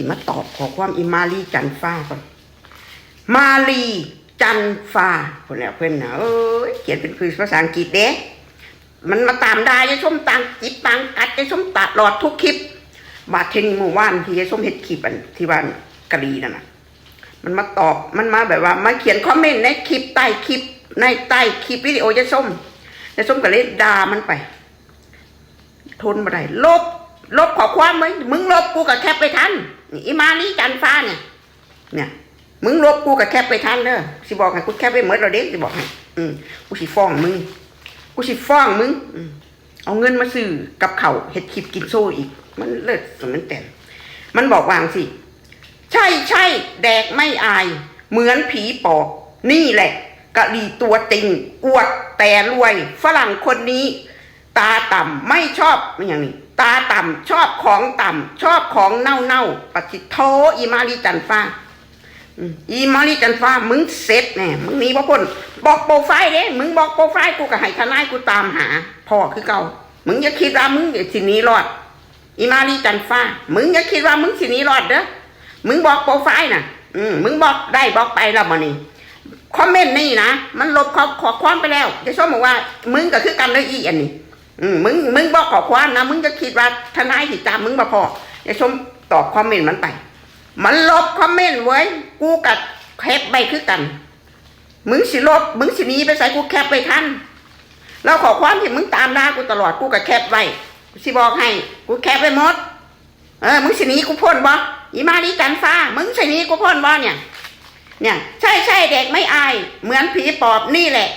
สิมาตอบขอความอิมาลีจันฟ้าก่อนมาลีจันฟ้าคนแล้วเพื่อนนะเอ้ยเขียนเป็นคือภาษาอังกฤษเด้มันมาตามได้ยายส้มตังจิบตังกัดยายส้มตลอดทุกคลิปบาดเทนหมู่ว่านที่ยายส้มเฮ็ดคลิปอันที่บ้านกะลีนั่นน่ะ มันมาตอบมันมาแบบว่ามาเขียนคอมเมนต์ในคลิปใต้คลิป ในใต้คลิปวิดีโอยายส้มยายส้มก็เลยด่ามันไป ทนมาได้ลบ ลบขอความไหมมึงลบกูกับแคปไปทัน อีมาลีจันฟ้าเนี่ย เนี่ย มึงลบกูกับแคปไปทันเด้อสิบอกให้กูแคปไปเหมือนเราเด็กสิบอกให้อืมกูสิฟ้องมึง กูสิฟ้องมึงอืมเอาเงินมาซื้อกับเขาเห็ดคลิปกินโซ่อีก มันเลิศสมันแต่มันบอกวางสิ ใช่ใช่แดกไม่อาย เหมือนผีปอบนี่แหละกะลีตัวติงอวดแต่รวย ฝรั่งคนนี้ ตาต่ำไม่ชอบไม่อย่างนี้ตาต่ำชอบของต่ำชอบของเน่าเน่าปฏิโทอีมาลีจันฟ้าอีมาลีจันฟ้ามึงเสร็จแน่มึงหนีพ่พ้นบอกโปรไฟล์เด้มึงบอกโปรไฟล์กูก็ให้ทนายกูตามหาพ่อคือเก่ามึงอย่าคิดว่ามึงสินี้รอด อีมาลีจันฟ้า มึงอย่าคิดว่ามึงสินี้รอดเด้อมึงบอกโปรไฟล์น่ะ อืมมึงบอกได้บอกไปแล้วมานี่คอมเมนต์นี่นะมันลบขอขอความไปแล้วจะชอบบอกว่า มึงก็คือกันเลยอีอันนี้ มึงมึงบอกขอความนะมึงจะคิดว่าทนายติดตามมึงมาพอจะชมตอบคอมเมนต์มันไป มันลบคอมเมนต์ไว้กูกับแคปไปคือกัน มึงสิลบ มึงสิหนีไปใส่กูแคปไปทันแล้วขอความที่มึงตามด่ากูตลอดกูกับแคปไว้กูสิบอกให้ กูแคปไปหมด เออ มึงสิหนีกูพ่นบ่อีมาดีกันฟ้า มึงสิหนีกูพ่นบ่เนี่ย เนี่ย ใช่ใช่เด็กไม่อาย เหมือนผีปอบนี่แหละ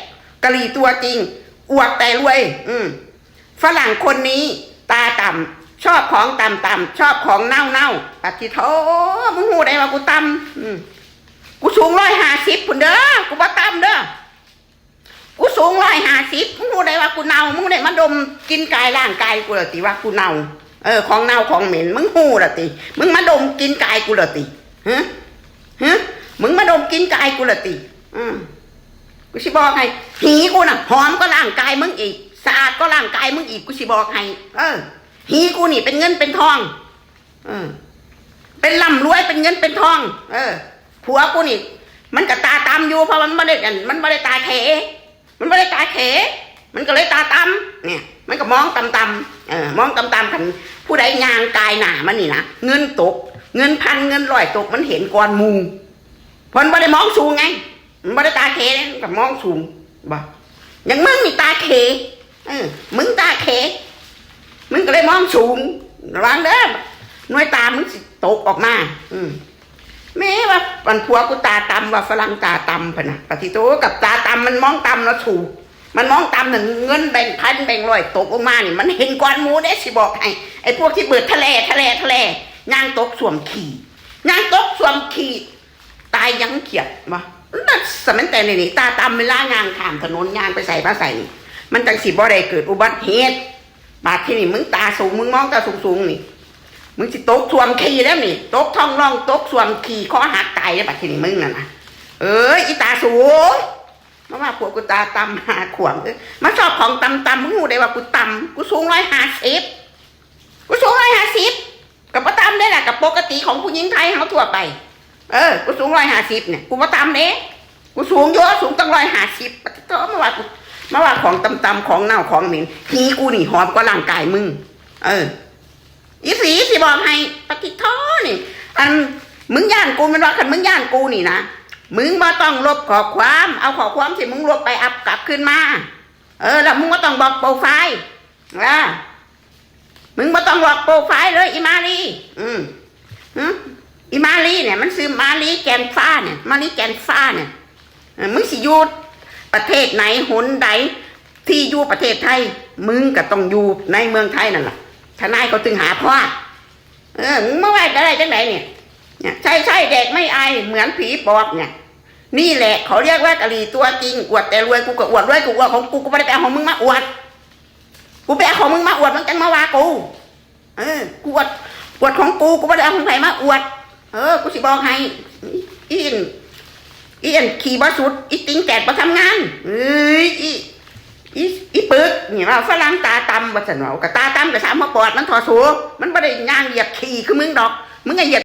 กะหรี่ตัวจริง อวดแต่รวย อืม ฝรั่งคนนี้ตาต่ำชอบของต่ำต่ำชอบของเน่าเน่าปฏิโทมึงหูได้ว่ากูต่ำกูสูงร้อยห้าสิบพุ่นเด้อกูบ่ต่ำเด้อกูสูงร้อยห้าสิบมึงหูได้ว่ากูเน่ามึงได้มาดมกินกายร่างกายกูเหรอติว่ากูเน่าเออของเน่าของเหม็นมึงหูเหรอติมึงมาดมกินกายกูเหรอติฮะฮะมึงมาดมกินกายกูเหรอติอืมกูสิบอกให้หีกูน่ะหอมก็ร่างกายมึงอีก สะอาดก็ร่างกายมึงอีกกูสิบอกให้ เออหีกูนี่เป็นเงินเป็นทอง เออ เป็นร่ำรวยเป็นเงินเป็นทอง เออผัวกูนี่ มันก็ตาตำอยู่เพราะมันไม่ได้กันมันไม่ได้ตาเข มันไม่ได้ตาเข มันก็เลยตาตำเนี่ย มันก็มองตำตำๆเออมองตำตำๆกันผู้ใดยางกายหนามันนี่นะเงินตก เงินพันเงินร้อยตกมันเห็นก่อนหมูเพราะมันไม่ได้มองสูงไงมันไม่ได้ตาเขเนี่ยมันก็มองสูงบ่อย่างมึงนี่ตาเข เออมึงตาเขมึงก็เลยมองสูงระวังเด้อหน่วยตามึงสิตกออกมา อืมแม่ว่าวันผัวกูตาตำว่าฝรั่งตาตำพะนะปฏิโตกับตาตำมันมองตำแล้วถูกมันมองตำหนึ่งเงินแบ่งพันแบ่งร้อยตกลงมานี่มันเห็นก้อนหมูได้สิบอกให้ไอ้พวกที่เบิดทะเลทะเลทะเลย่างตกสวมขี่ย่างตกสวมขี่ตายยังเขียดวะนั่นสมัยแต่นี่นี่ตาตำเวลางานขามถนนยางไปใส่ผ้าใส่ มันจังสิบ่ได้เกิดอุบัติเหตุบาดที่นี่มึงตาสูงมึงมองตาสูงสูงนี่ มึงสิตกสวมขี่แล้วนี่ตกท้องร่องตกสวมขี่ข้อหักตายแล้วบัดทีนี้มึงน่ะนะเอ้ยอีตาสูงมาว่าพวกกูตาตำหาขวางมาชอบของตำตำมึงหูได้ว่ากูตำกูสูงร้อยห้าสิบกูสูงร้อยห้าสิบกับมาตำได้แหละกับปกติของผู้หญิงไทยเขาทั่วไป เออกูสูงร้อยห้าสิบเนี่ยกูมาตำเด้ยกูสูงเยอะสูงตั้งร้อยห้าสิบปะโตมาว่ากู มาว่าของตำตำของเน่าของเหม็นหีกูนี่หอมกว่าร่างกายมึง เออ อีสีสิบอกให้ปฏิโทนี่ อันมึงย่านกูมันว่าคันมึงย่านกูนี่นะมึงมาต้องลบขอความ เอาขอความสิมึงลบไปอัพกลับขึ้นมา เออ แล้วมึงก็ต้องบอกโปรไฟล์ว่ามึงมาต้องบอกโปรไฟล์เลยอีมาลีอืมฮึอีมาลีเนี่ย มันซื้อมาลีแกนฟ้าเนี่ย มาลีแกนฟ้าเนี่ยมึงสิอยู ประเทศไหนหนใดที่อยู่ประเทศไทย มึงก็ต้องอยู่ในเมืองไทยนั่นแหละทนายเขาจึงหาพ่อเออมึงมาไหวอะไรจังไหนเนี่ยเนี่ยใช่ใช่เด็กไม่อายเหมือนผีปอบเนี่ย นี่แหละเขาเรียกว่ากะหรี่ตัวจริงอวดแต่รวยกูก็อวดรวยกูอวดของกูกูไม่ได้ไปเอาของมึงมาอวดกูไปเอาของมึงมาอวดมันจังมาว่ากูเออกูอวดอวดของกูกูไม่ได้เอาของใครมาอวด เออกูสิบอกให้อีน อีนขี่บาสุด อีติงแกดมาทำงานเอ้ยอีอีอีปึกนี่ว่าฝรั่งตาตำว่าสนเอากับตาตำกับสามมาปอดมันถอดสูมันไม่ได้ย่างเหยียบขี่คือมึงดอก มึงไงเหยียบ